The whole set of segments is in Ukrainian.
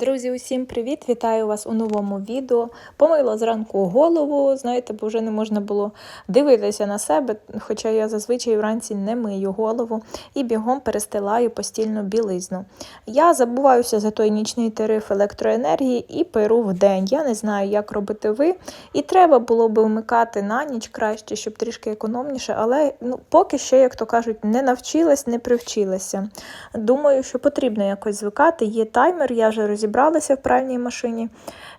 Друзі, усім привіт! Вітаю вас у новому відео. Помила зранку голову, знаєте, бо вже не можна було дивитися на себе, хоча я зазвичай вранці не мию голову і бігом перестилаю постільну білизну. Я забуваюся за той нічний тариф електроенергії і перу в день. Я не знаю, як робити ви. І треба було би вмикати на ніч краще, щоб трішки економніше, але ну, поки ще, як то кажуть, не навчилась, не привчилася. Думаю, що потрібно якось звикати. Є таймер, я вже розібралася розібралися в пральній машині,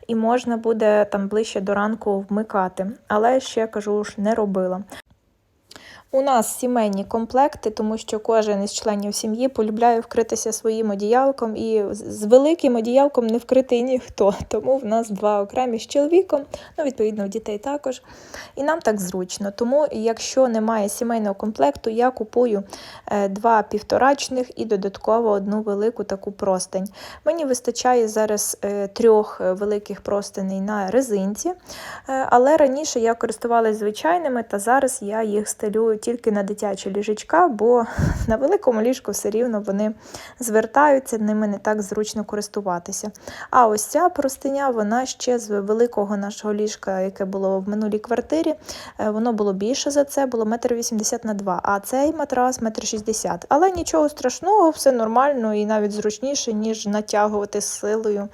і можна буде там ближче до ранку вмикати. Але ще кажу ж, не робила. У нас сімейні комплекти, тому що кожен із членів сім'ї полюбляє вкритися своїм одіялком, і з великим одіялком не вкритий ніхто. Тому в нас два окремі з чоловіком, ну, відповідно, дітей також. І нам так зручно. Тому, якщо немає сімейного комплекту, я купую е, два півторачних і додатково одну велику таку простень. Мені вистачає зараз е, трьох великих простиней на резинці, е, але раніше я користувалася звичайними, та зараз я їх стелю тільки на дитячі ліжечка, бо на великому ліжку все рівно вони звертаються, ними не так зручно користуватися. А ось ця простиня, вона ще з великого нашого ліжка, яке було в минулій квартирі, е, воно було більше за це, було 1,80 м на 2 а цей матрас 1,60 м. Але нічого страшного, все нормально і навіть зручніше, ніж натягувати з силою.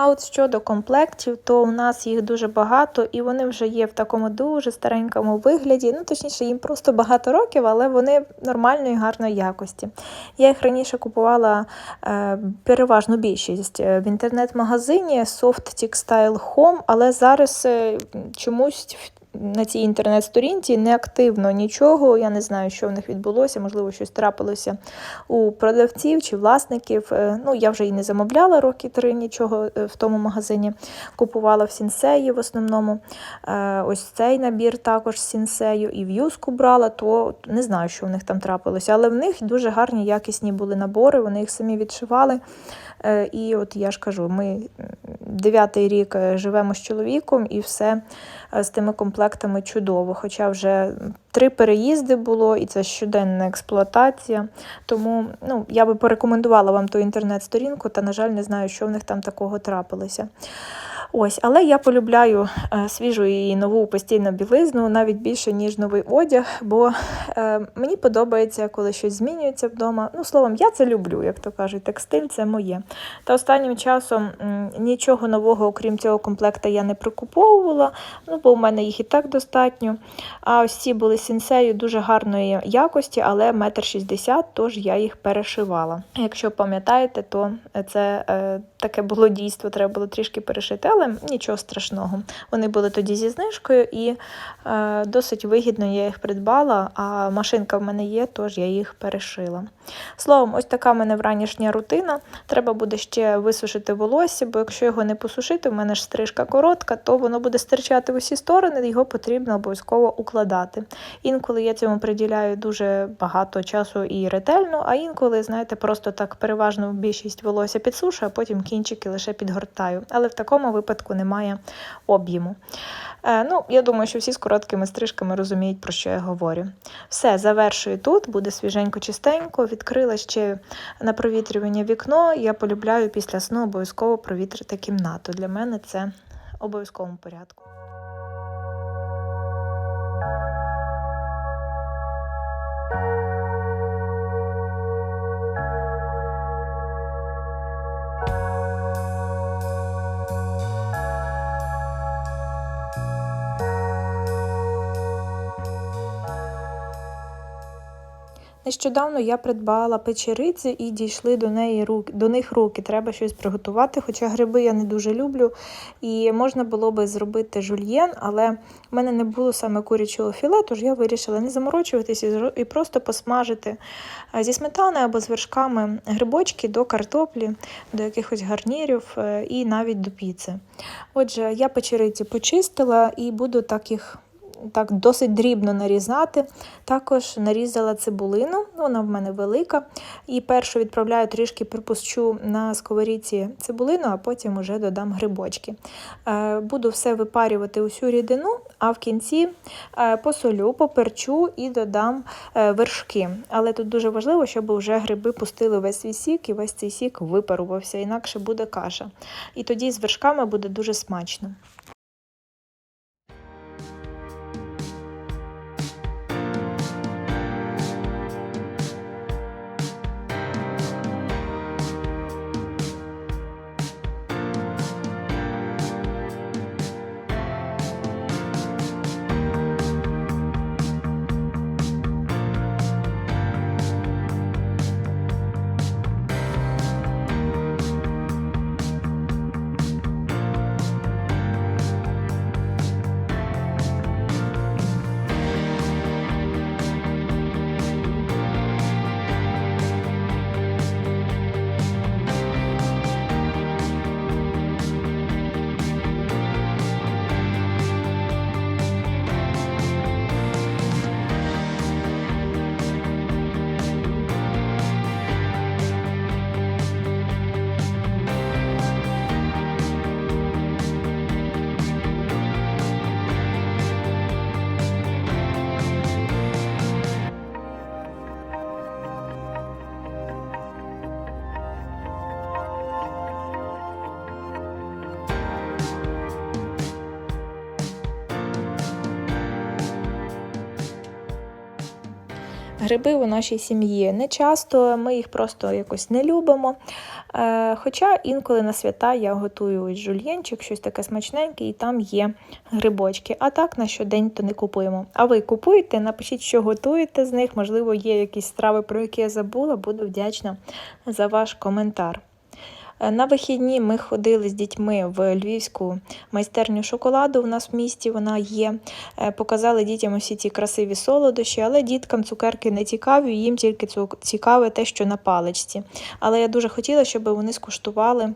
А от щодо комплектів, то у нас їх дуже багато, і вони вже є в такому дуже старенькому вигляді. Ну, точніше, їм просто багато років, але вони нормальної, гарної якості. Я їх раніше купувала е, переважну більшість в інтернет-магазині Soft Textile Home, але зараз е, чомусь на цій інтернет-сторінці не активно нічого. Я не знаю, що в них відбулося, можливо, щось трапилося у продавців чи власників. Е, ну, я вже і не замовляла роки три нічого е, в тому магазині. Купувала в сінсеї в основному. Е, ось цей набір також з сінсею і в юску брала, то не знаю, що в них там трапилося. Але в них дуже гарні, якісні були набори, вони їх самі відшивали. І от я ж кажу, ми дев'ятий рік живемо з чоловіком і все з тими комплектами чудово. Хоча вже три переїзди було, і це щоденна експлуатація. Тому ну, я би порекомендувала вам ту інтернет-сторінку, та, на жаль, не знаю, що в них там такого трапилося. Ось, Але я полюбляю е, свіжу і нову постійну білизну навіть більше, ніж новий одяг, бо е, мені подобається, коли щось змінюється вдома. Ну, словом, я це люблю, як то кажуть, текстиль це моє. Та останнім часом нічого нового, окрім цього комплекта, я не прикуповувала, ну, бо в мене їх і так достатньо. А ось ці були сінсею дуже гарної якості, але метр шістдесят, тож я їх перешивала. Якщо пам'ятаєте, то це е, таке було дійство, треба було трішки перешити але нічого страшного. Вони були тоді зі знижкою і е, досить вигідно я їх придбала, а машинка в мене є, тож я їх перешила. Словом, ось така в мене вранішня рутина. Треба буде ще висушити волосся, бо якщо його не посушити, в мене ж стрижка коротка, то воно буде стирчати в усі сторони, його потрібно обов'язково укладати. Інколи я цьому приділяю дуже багато часу і ретельно, а інколи, знаєте, просто так переважно більшість волосся підсушую, а потім кінчики лише підгортаю. Але в такому випадку немає об'єму. Е, ну, Я думаю, що всі з короткими стрижками розуміють, про що я говорю. Все, завершую тут, буде свіженько-чистенько, відкрила ще на провітрювання вікно. Я полюбляю після сну обов'язково провітрити кімнату. Для мене це обов'язковому порядку. Нещодавно я придбала печериці і дійшли до неї руки, до них руки. Треба щось приготувати, хоча гриби я не дуже люблю. І можна було би зробити жульєн, але в мене не було саме курячого філе, тож я вирішила не заморочуватися і просто посмажити зі сметани або з вершками грибочки до картоплі, до якихось гарнірів е, і навіть до піци. Отже, я печериці почистила і буду так їх так досить дрібно нарізати. Також нарізала цибулину, ну, вона в мене велика. І першу відправляю трішки припущу на сковорідці цибулину, а потім вже додам грибочки. Е, Буду все випарювати усю рідину, а в кінці е, посолю, поперчу і додам е, вершки. Але тут дуже важливо, щоб вже гриби пустили весь свій сік і весь цей сік випарувався, інакше буде каша. І тоді з вершками буде дуже смачно. Гриби у нашій сім'ї не часто, ми їх просто якось не любимо. Е, Хоча інколи на свята я готую жульєнчик, щось таке смачненьке, і там є грибочки. А так на щодень то не купуємо. А ви купуєте? Напишіть, що готуєте з них. Можливо, є якісь страви, про які я забула. Буду вдячна за ваш коментар. На вихідні ми ходили з дітьми в львівську майстерню шоколаду. У нас в місті вона є. Е, Показали дітям усі ці красиві солодощі, але діткам цукерки не цікаві, їм тільки цікаве те, що на паличці. Але я дуже хотіла, щоб вони скуштували е,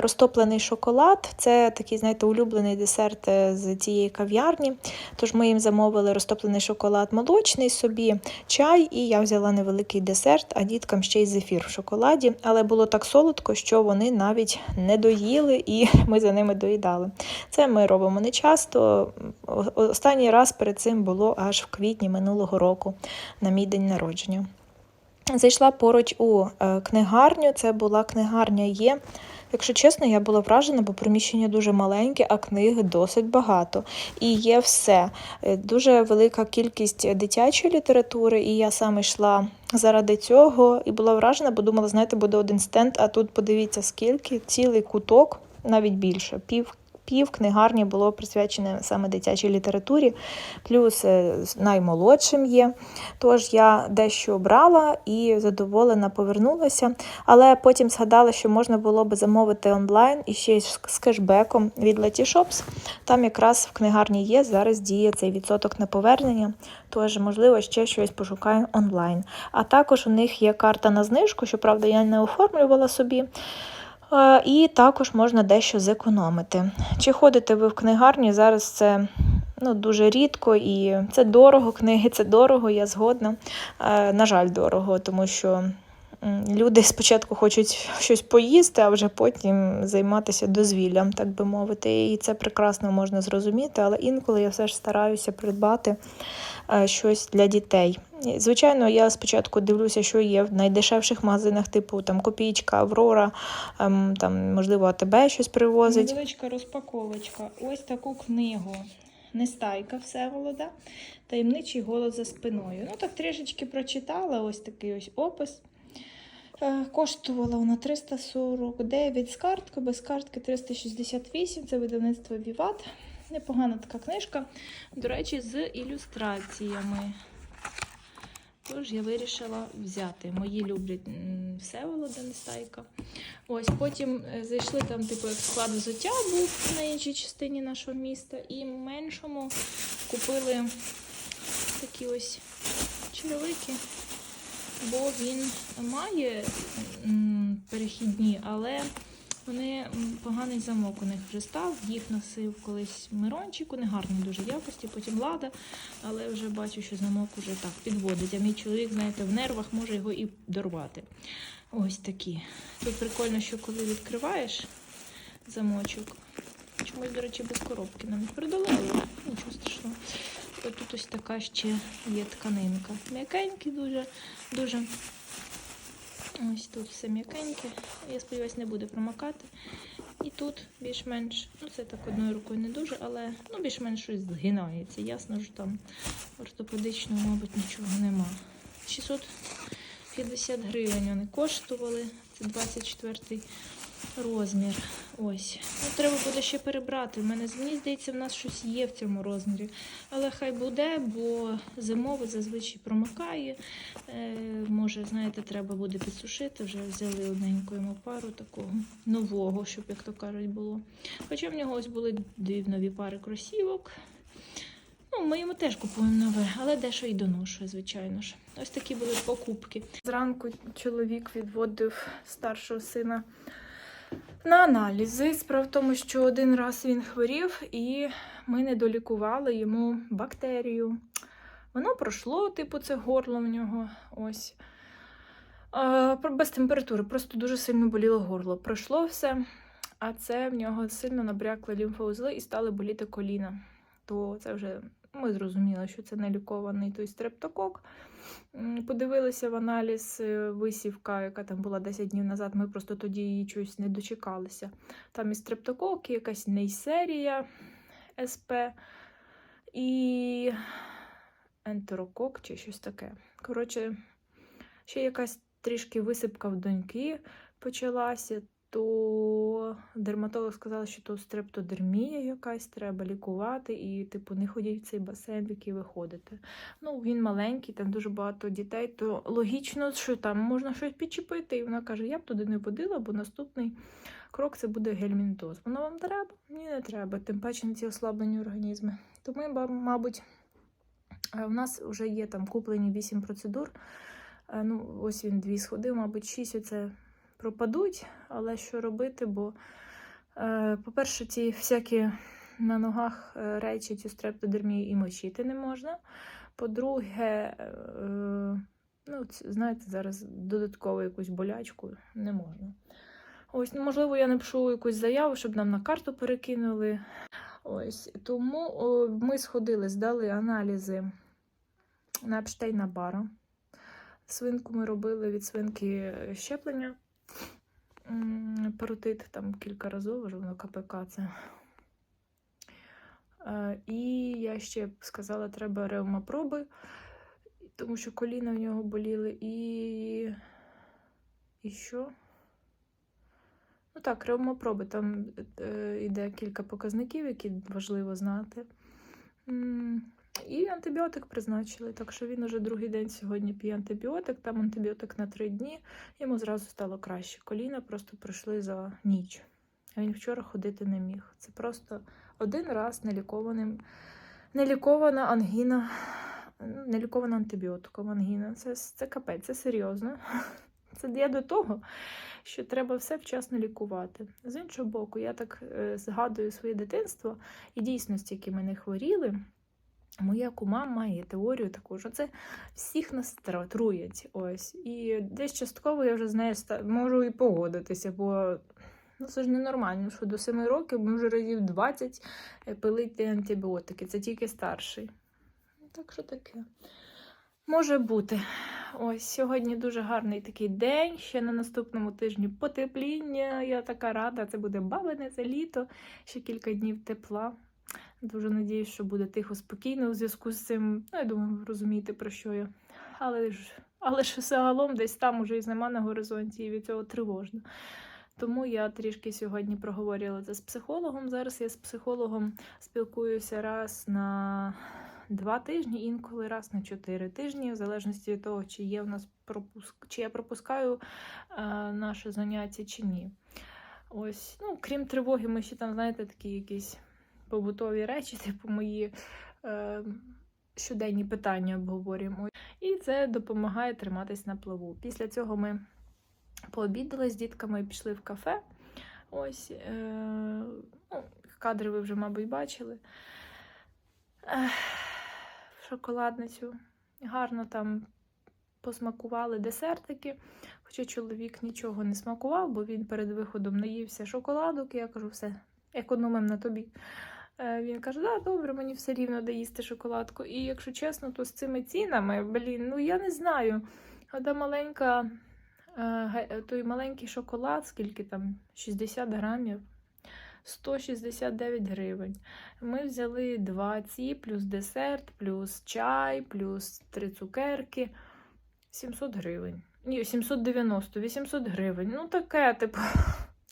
розтоплений шоколад. Це такий, знаєте, улюблений десерт е, з цієї кав'ярні. Тож ми їм замовили розтоплений шоколад молочний собі, чай, і я взяла невеликий десерт, а діткам ще й зефір в шоколаді. Але було так солодко, що вони навіть не доїли, і ми за ними доїдали. Це ми робимо не часто. Останній раз перед цим було аж в квітні минулого року на мій день народження. Зайшла поруч у е, книгарню. Це була книгарня є. Якщо чесно, я була вражена, бо приміщення дуже маленьке, а книги досить багато. І є все. Е, Дуже велика кількість дитячої літератури, і я саме йшла заради цього і була вражена, бо думала, знаєте, буде один стенд, а тут подивіться, скільки цілий куток, навіть більше, пів. Пів книгарні було присвячене саме дитячій літературі, плюс е, наймолодшим є. Тож я дещо брала і задоволена повернулася. Але потім згадала, що можна було би замовити онлайн і ще з кешбеком від Letyshops. Там якраз в книгарні є, зараз діє цей відсоток на повернення. Тож, можливо, ще щось пошукаю онлайн. А також у них є карта на знижку, щоправда, я не оформлювала собі. Е, І також можна дещо зекономити. Чи ходите ви в книгарні? Зараз це ну, дуже рідко і це дорого, книги це дорого, я згодна. Е, На жаль, дорого, тому що люди спочатку хочуть щось поїсти, а вже потім займатися дозвіллям, так би мовити. І це прекрасно можна зрозуміти, але інколи я все ж стараюся придбати е, щось для дітей. Звичайно, я спочатку дивлюся, що є в найдешевших магазинах, типу там Копійка, Аврора, ем, там, можливо, АТБ щось привозить. Невеличка розпаковочка. Ось таку книгу. Нестайка Всеволода, таємничий голос за спиною. Ну так трішечки прочитала, ось такий ось опис. Е, Коштувала вона 349 з карткою, без картки 368. Це видавництво Віват. Непогана така книжка. До речі, з ілюстраціями. Тож я вирішила взяти. Мої люблять Всеволода Нестайка. Ось потім е, зайшли там, типу, як склад взуття був на іншій частині нашого міста, і меншому купили такі ось черевики, бо він має перехідні, але Вони поганий замок у них вже став. Їх носив колись Мирончик, вони гарні дуже якості, потім лада, але вже бачу, що замок уже так підводить. А мій чоловік, знаєте, в нервах може його і дорвати. Ось такі. Тут прикольно, що коли відкриваєш замочок, чомусь, до речі, без коробки нам не передали, але нічого страшного. Тут ось така ще є тканинка. М'якенькі дуже, дуже. Ось тут все м'якеньке. Я сподіваюся, не буде промокати. І тут більш-менш, ну це так одною рукою не дуже, але ну, більш-менш щось згинається. Ясно, що там ортопедичного, мабуть, нічого нема. 650 гривень вони коштували. Це 24 розмір. Ось. Ну, треба буде ще перебрати. У мене, мені здається, в нас щось є в цьому розмірі. Але хай буде, бо зимовий зазвичай промикає. Е, може, знаєте, треба буде підсушити. Вже взяли одненьку йому пару такого нового, щоб, як то кажуть, було. Хоча в нього ось були дві нові пари кросівок. Ну, ми йому теж купуємо нове, але дещо і доношує, звичайно ж. Ось такі були покупки. Зранку чоловік відводив старшого сина на аналізи. Справа в тому, що один раз він хворів, і ми не долікували йому бактерію. Воно пройшло, типу, це горло в нього. Ось. Без температури, просто дуже сильно боліло горло. Пройшло все, а це в нього сильно набрякли лімфоузли і стали боліти коліна. То це вже ми зрозуміли, що це не лікований той стрептокок. Подивилися в аналіз е, висівка, яка там була 10 днів назад. Ми просто тоді її чогось не дочекалися. Там і стрептокок, і якась нейсерія СП, і ентерокок чи щось таке. Коротше, ще якась трішки висипка в доньки почалася, то дерматолог сказав, що то стрептодермія якась, треба лікувати, і, типу, не ходіть в цей басейн, в який ви ходите. Ну, він маленький, там дуже багато дітей, то логічно, що там можна щось підчепити. І вона каже: я б туди не водила, бо наступний крок це буде гельмінтоз. Воно вам треба? Ні, не треба, тим паче на ці ослаблені організми. Тому, мабуть, е, в нас вже є там куплені 8 процедур. Е, Ну, ось він дві сходив, мабуть, 6 оце пропадуть, але що робити? Бо, е, по-перше, ці всякі на ногах е, речі, цю стрептодермію і мочити не можна. По-друге, е, ну, знаєте, зараз додаткову якусь болячку не можна. Ось, ну, можливо, я напишу якусь заяву, щоб нам на карту перекинули. Ось, тому о, ми сходили, здали аналізи на Епштейна Бара. Свинку ми робили від свинки щеплення. М, Паротит там кілька разів, вже воно КПК це. Е, І я ще сказала, треба ревмопроби, тому що коліна в нього боліли. І. І що? Ну так, ревмопроби. Там е, йде кілька показників, які важливо знати. І антибіотик призначили. Так що він уже другий день сьогодні п'є антибіотик, там антибіотик на три дні. Йому зразу стало краще. Коліна просто пройшли за ніч. А він вчора ходити не міг. Це просто один раз нелікованим, нелікована ангіна, нелікована антибіотиком ангіна. Це, це капець, це серйозно. Це я до того, що треба все вчасно лікувати. З іншого боку, я так е, згадую своє дитинство і дійсності, які ми не хворіли. Моя кума має теорію таку, що це всіх нас труять. Ось. І десь частково я вже з нею можу і погодитися, бо ну, це ж ненормально, що до 7 років ми вже разів 20 е, пили ті антибіотики. Це тільки старший. Ну, Так що таке. Може бути. Ось сьогодні дуже гарний такий день. Ще на наступному тижні потепління. Я така рада. Це буде бабине, це літо, ще кілька днів тепла. Дуже надіюсь, що буде тихо, спокійно у зв'язку з цим. Ну, я думаю, розумієте, про що я. Але ж, але ж загалом десь там уже і зима на горизонті, і від цього тривожно. Тому я трішки сьогодні проговорила це з психологом. Зараз я з психологом спілкуюся раз на два тижні, інколи раз на чотири тижні, в залежності від того, чи є в нас пропуск, чи я пропускаю е, наше заняття чи ні. Ось, ну, крім тривоги, ми ще там, знаєте, такі якісь побутові речі, типу мої е, щоденні питання обговорюємо. І це допомагає триматись на плаву. Після цього ми пообідали з дітками і пішли в кафе. Ось е, ну, кадри ви вже, мабуть, бачили. Ех, шоколадницю. Гарно там посмакували десертики. Хоча чоловік нічого не смакував, бо він перед виходом наївся шоколадок. Я кажу, все, економим на тобі. Е, Він каже, да, добре, мені все рівно де їсти шоколадку. І якщо чесно, то з цими цінами, блін, ну я не знаю. Ота маленька, е, той маленький шоколад, скільки там, 60 грамів, 169 гривень. Ми взяли два ці, плюс десерт, плюс чай, плюс три цукерки. 700 гривень. Ні, 790, 800 гривень. Ну таке, типу.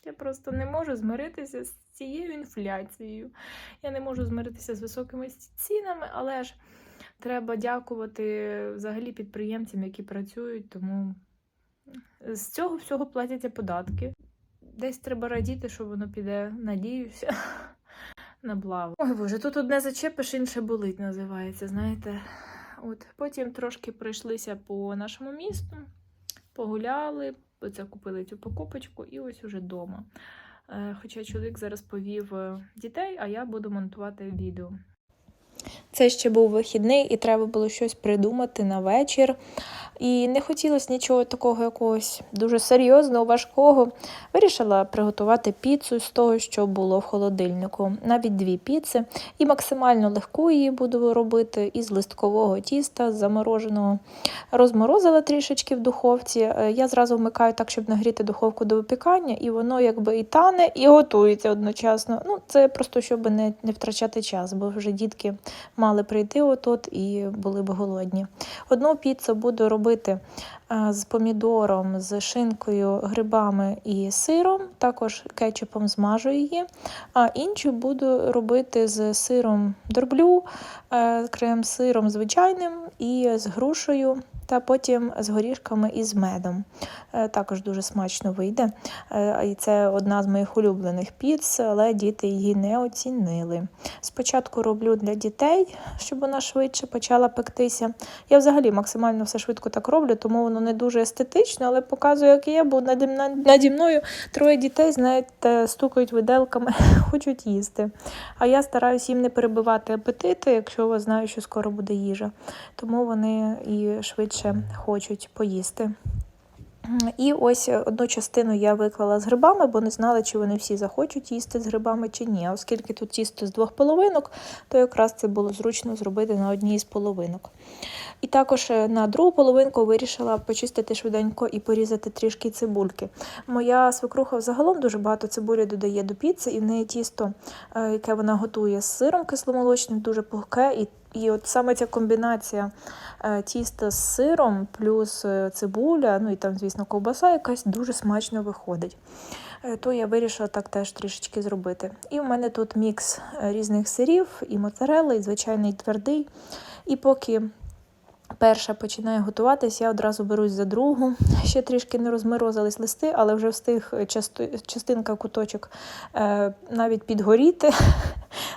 Я просто не можу змиритися з цією інфляцією. Я не можу змиритися з високими цінами, але ж треба дякувати взагалі підприємцям, які працюють, тому з цього всього платяться податки. Десь треба радіти, що воно піде, надіюся, на благо. Ой Боже, тут одне зачепиш, інше болить, називається, знаєте. От потім трошки пройшлися по нашому місту, погуляли, оце купили цю покупочку і ось уже вдома. Хоча чоловік зараз повів е, дітей, а я буду монтувати відео. Це ще був вихідний, і треба було щось придумати на вечір. І не хотілося нічого такого якогось дуже серйозного, важкого. Вирішила приготувати піцу з того, що було в холодильнику. Навіть дві піци. І максимально легку її буду робити із листкового тіста, замороженого. Розморозила трішечки в духовці. Е, Я зразу вмикаю так, щоб нагріти духовку до випікання, і воно якби і тане, і готується одночасно. Ну, це просто щоб не, не втрачати час, бо вже дітки мали прийти от і були б голодні. Одну піцу буду робити з помідором, з шинкою, грибами і сиром, також кетчупом змажу її. А іншу буду робити з сиром дорблю, е, крем-сиром звичайним і з грушею. Та потім з горішками і з медом. Е, Також дуже смачно вийде. Е, І це одна з моїх улюблених піц, але діти її не оцінили. Спочатку роблю для дітей, щоб вона швидше почала пектися. Я взагалі максимально все швидко так роблю, тому воно не дуже естетично, але показую, як є, бо наді, над- наді мною троє дітей, знаєте, стукають виделками, хочуть їсти. А я стараюсь їм не перебивати апетити, якщо знаю, що скоро буде їжа. Тому вони і швидше хочуть поїсти. І ось одну частину я виклала з грибами, бо не знала, чи вони всі захочуть їсти з грибами чи ні. Оскільки тут тісто з двох половинок, то якраз це було зручно зробити на одній з половинок. І також е, на другу половинку вирішила почистити швиденько і порізати трішки цибульки. Моя свекруха взагалом дуже багато цибулі додає до піци, і в неї тісто, е, яке вона готує з сиром кисломолочним, дуже пухке. І і от саме ця комбінація е, тіста з сиром плюс е, цибуля, ну і там, звісно, ковбаса якась дуже смачно виходить. Е, То я вирішила так теж трішечки зробити. І в мене тут мікс різних сирів, і моцарелли, і звичайний твердий. І поки перша починає готуватись, я одразу берусь за другу. Ще трішки не розморозились листи, але вже встиг частинка куточок е, навіть підгоріти.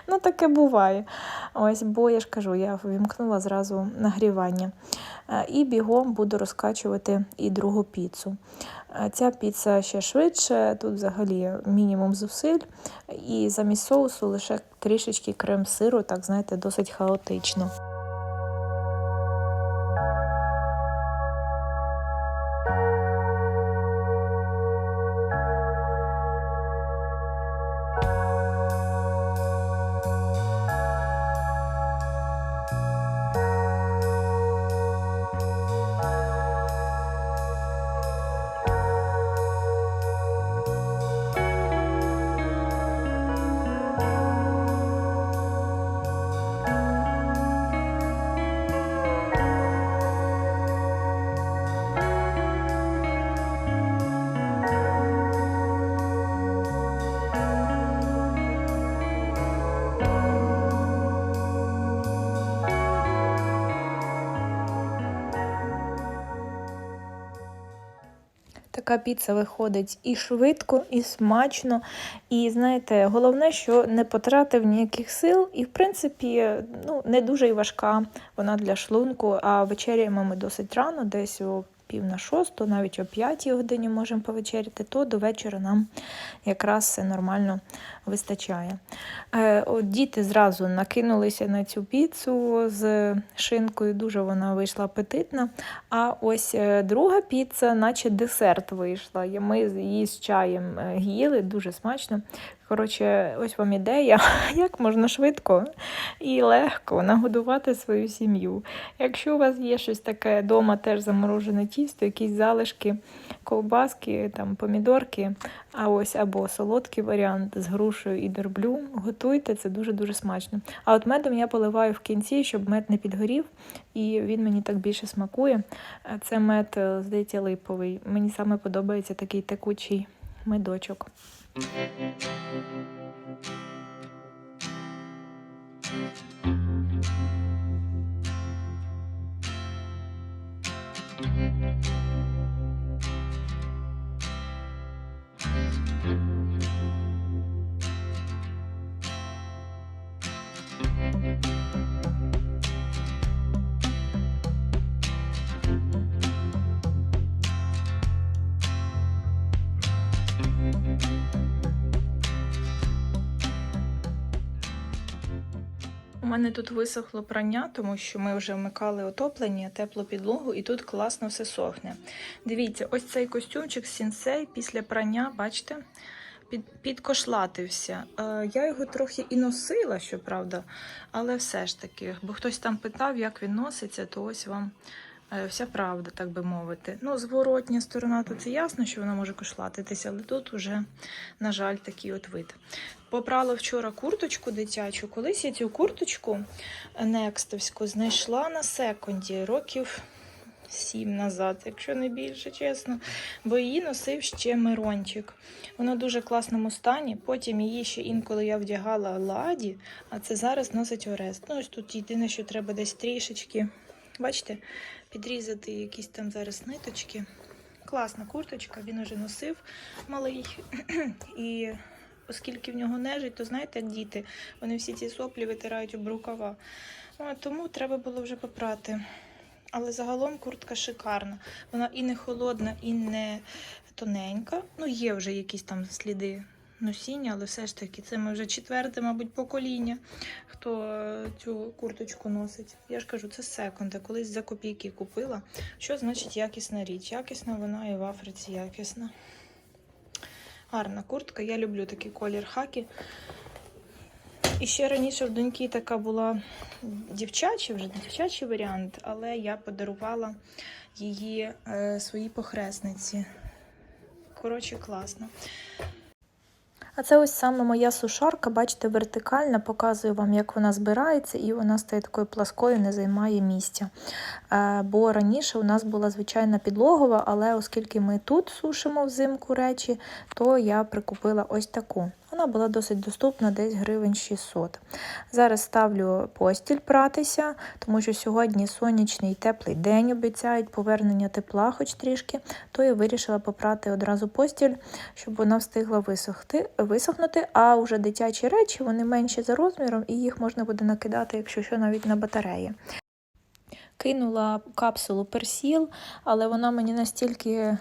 Ну, таке буває. Ось, бо я ж кажу, я вімкнула зразу нагрівання. Е, І бігом буду розкачувати і другу піцу. Е, Ця піца ще швидше, тут взагалі мінімум зусиль. І замість соусу лише трішечки крем-сиру, так знаєте, досить хаотично. Така піца виходить і швидко, і смачно. І знаєте, головне, що не потратив ніяких сил, і в принципі ну, не дуже й важка вона для шлунку. А вечеряємо ми досить рано, десь о пів на шосту, навіть о п'ятій годині можемо повечеряти, то до вечора нам якраз все нормально вистачає. Е, от діти зразу накинулися на цю піцу з шинкою, дуже вона вийшла апетитна. А ось е, друга піца, наче десерт вийшла. Ми її з чаєм е, їли, дуже смачно. Коротше, ось вам ідея, як можна швидко і легко нагодувати свою сім'ю. Якщо у вас є щось таке вдома, теж заморожене тісто, якісь залишки, ковбаски, там, помідорки, а ось або солодкий варіант з грушею і дерблю, готуйте, це дуже-дуже смачно. А от медом я поливаю в кінці, щоб мед не підгорів, і він мені так більше смакує. Це мед, е, здається, липовий. Мені саме подобається такий текучий медочок. У мене тут висохло прання, тому що ми вже вмикали отоплення, теплу підлогу, і тут класно все сохне. Дивіться, ось цей костюмчик сінсей після прання, бачите, під, підкошлатився. Е, я його трохи і носила, щоправда, але все ж таки, бо хтось там питав, як він носиться, то ось вам. Е, Вся правда, так би мовити. Ну, зворотня сторона, то це ясно, що вона може кошлатитися, але тут уже, на жаль, такий от вид. Попрала вчора курточку дитячу. Колись я цю курточку некстовську знайшла на секунді років сім назад, якщо не більше, чесно. Бо її носив ще Мирончик. Вона в дуже класному стані. Потім її ще інколи я вдягала ладі, а це зараз носить Орест. Ну, ось тут єдине, що треба десь трішечки. Бачите, підрізати якісь там зараз ниточки. Класна курточка, він уже носив малий. І оскільки в нього нежить, то знаєте, як діти, вони всі ці соплі витирають об рукава. Тому треба було вже попрати. Але загалом куртка шикарна. Вона і не холодна, і не тоненька. Ну, є вже якісь там сліди носіння, але все ж таки це ми вже четверте, мабуть, покоління, хто е, цю курточку носить. Я ж кажу, це секунда. Колись за копійки купила. Що значить якісна річ? Якісна вона і в Африці якісна. Гарна куртка. Я люблю такий колір хакі. І ще раніше в доньки така була дівчачий, вже дівчачий варіант, але я подарувала її е, своїй похресниці. Коротше, класно. А це ось саме моя сушарка, бачите, вертикальна, показую вам, як вона збирається, і вона стає такою пласкою, не займає місця. Е, бо раніше у нас була звичайна підлогова, але оскільки ми тут сушимо взимку речі, то я прикупила ось таку. Вона була досить доступна, десь гривень 600. Зараз ставлю постіль пратися, тому що сьогодні сонячний і теплий день обіцяють повернення тепла, хоч трішки, то я вирішила попрати одразу постіль, щоб вона встигла висохти, висохнути. А вже дитячі речі вони менші за розміром, і їх можна буде накидати, якщо що, навіть на батареї. Кинула капсулу персіл, але вона мені настільки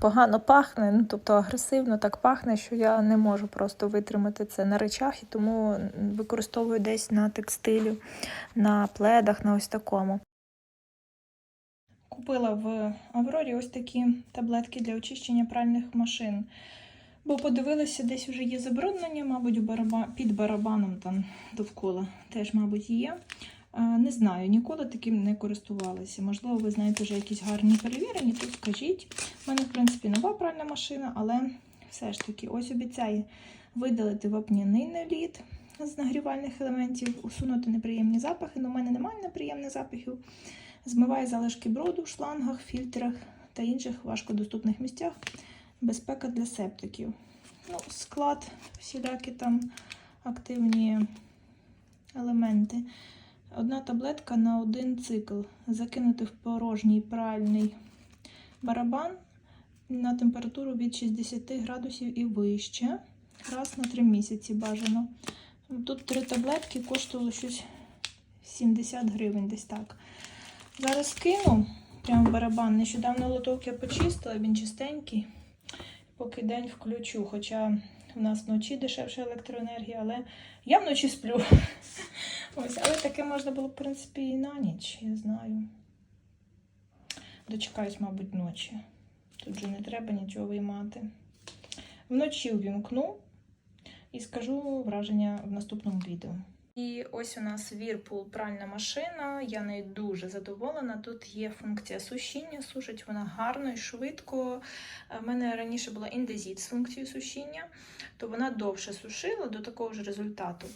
погано пахне, ну тобто агресивно так пахне, що я не можу просто витримати це на речах, і тому використовую десь на текстилю, на пледах, на ось такому. Купила в Аврорі ось такі таблетки для очищення пральних машин. Бо подивилася, десь вже є забруднення, мабуть, у бараба... під барабаном там довкола теж, мабуть, є. Е, Не знаю, ніколи таким не користувалася. Можливо, ви знаєте вже якісь гарні перевірені, то скажіть. У мене, в принципі, нова пральна машина, але все ж таки, ось обіцяє видалити вапняний наліт з нагрівальних елементів, усунути неприємні запахи. Ну, у мене немає неприємних запахів. Змиває залишки бруду в шлангах, фільтрах та інших важкодоступних місцях. Безпека для септиків. Ну, склад, всілякі там активні елементи. Одна таблетка на один цикл. Закинути в порожній пральний барабан на температуру від 60 градусів і вище. Раз на 3 місяці бажано. Тут три таблетки коштувало щось 70 гривень десь так. Зараз кину, Прям барабан. Нещодавно лоток я почистила, він чистенький. Поки день включу. Хоча в нас вночі дешевша електроенергія, але я вночі сплю. Ось, але таке можна було, в принципі, і на ніч, я знаю. Дочекаюсь, мабуть, ночі. Тут же не треба нічого виймати. Вночі увімкну і скажу враження в наступному відео. І ось у нас Whirlpool пральна машина. Я нею дуже задоволена. Тут є функція сушіння, сушить вона гарно і швидко. У мене раніше була індезіт з функцією сушіння, то вона довше сушила до такого ж результату.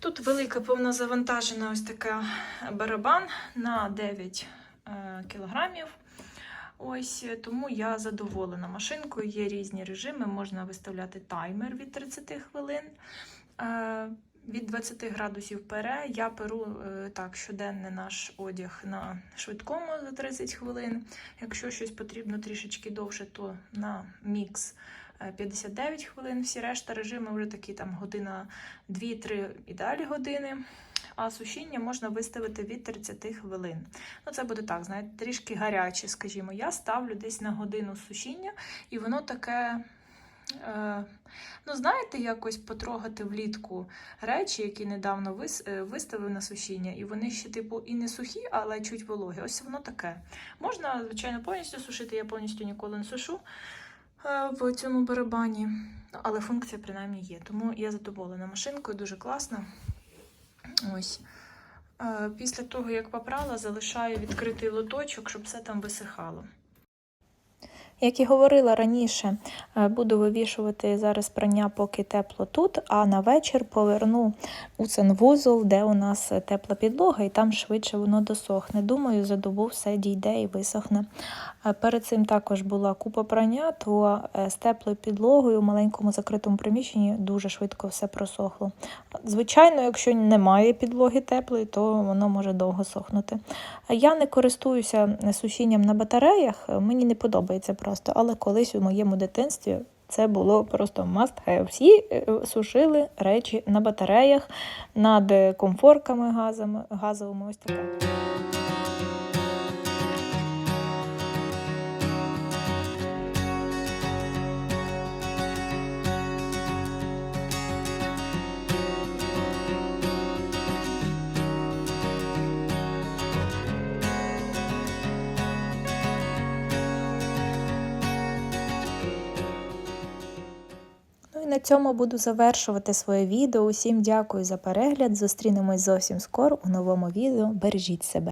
Тут велика повнозавантажена ось така барабан на 9 е, кілограмів. Ось е, тому я задоволена машинкою. Є різні режими, можна виставляти таймер від 30 хвилин. Е, від 20 градусів пере я перу е, так щоденний наш одяг на швидкому за 30 хвилин. Якщо щось потрібно трішечки довше, то на мікс е, 59 хвилин. Всі решта режими вже такі там година 2-3 і далі години. А сушіння можна виставити від 30 хвилин. Ну, це буде так, знаєте, трішки гаряче, скажімо. Я ставлю десь на годину сушіння, і воно таке. Е, ну, знаєте, якось потрогати влітку речі, які недавно е, виставив на сушіння, і вони ще, типу, і не сухі, але чуть вологі. Ось воно таке. Можна, звичайно, повністю сушити, я повністю ніколи не сушу е, в цьому барабані. Але функція принаймні є. Тому я задоволена машинкою, дуже класна. Ось. Після того, як попрала, залишаю відкритий лоточок, щоб все там висихало. Як і говорила раніше, е, буду вивішувати зараз прання, поки тепло тут, а на вечір поверну у санвузол, де у нас тепла підлога, і там швидше воно досохне. Думаю, за добу все дійде і висохне. Е, Перед цим також була купа прання, то е, з теплою підлогою у маленькому закритому приміщенні дуже швидко все просохло. Звичайно, якщо немає підлоги теплої, то воно може довго сохнути. Я не користуюся сушінням на батареях, мені не подобається просто, але колись у моєму дитинстві це було просто must have. Всі е, сушили речі на батареях над комфорками газами, газовими. Ось таке. Цьому буду завершувати своє відео. Усім дякую за перегляд. Зустрінемось зовсім скоро у новому відео. Бережіть себе.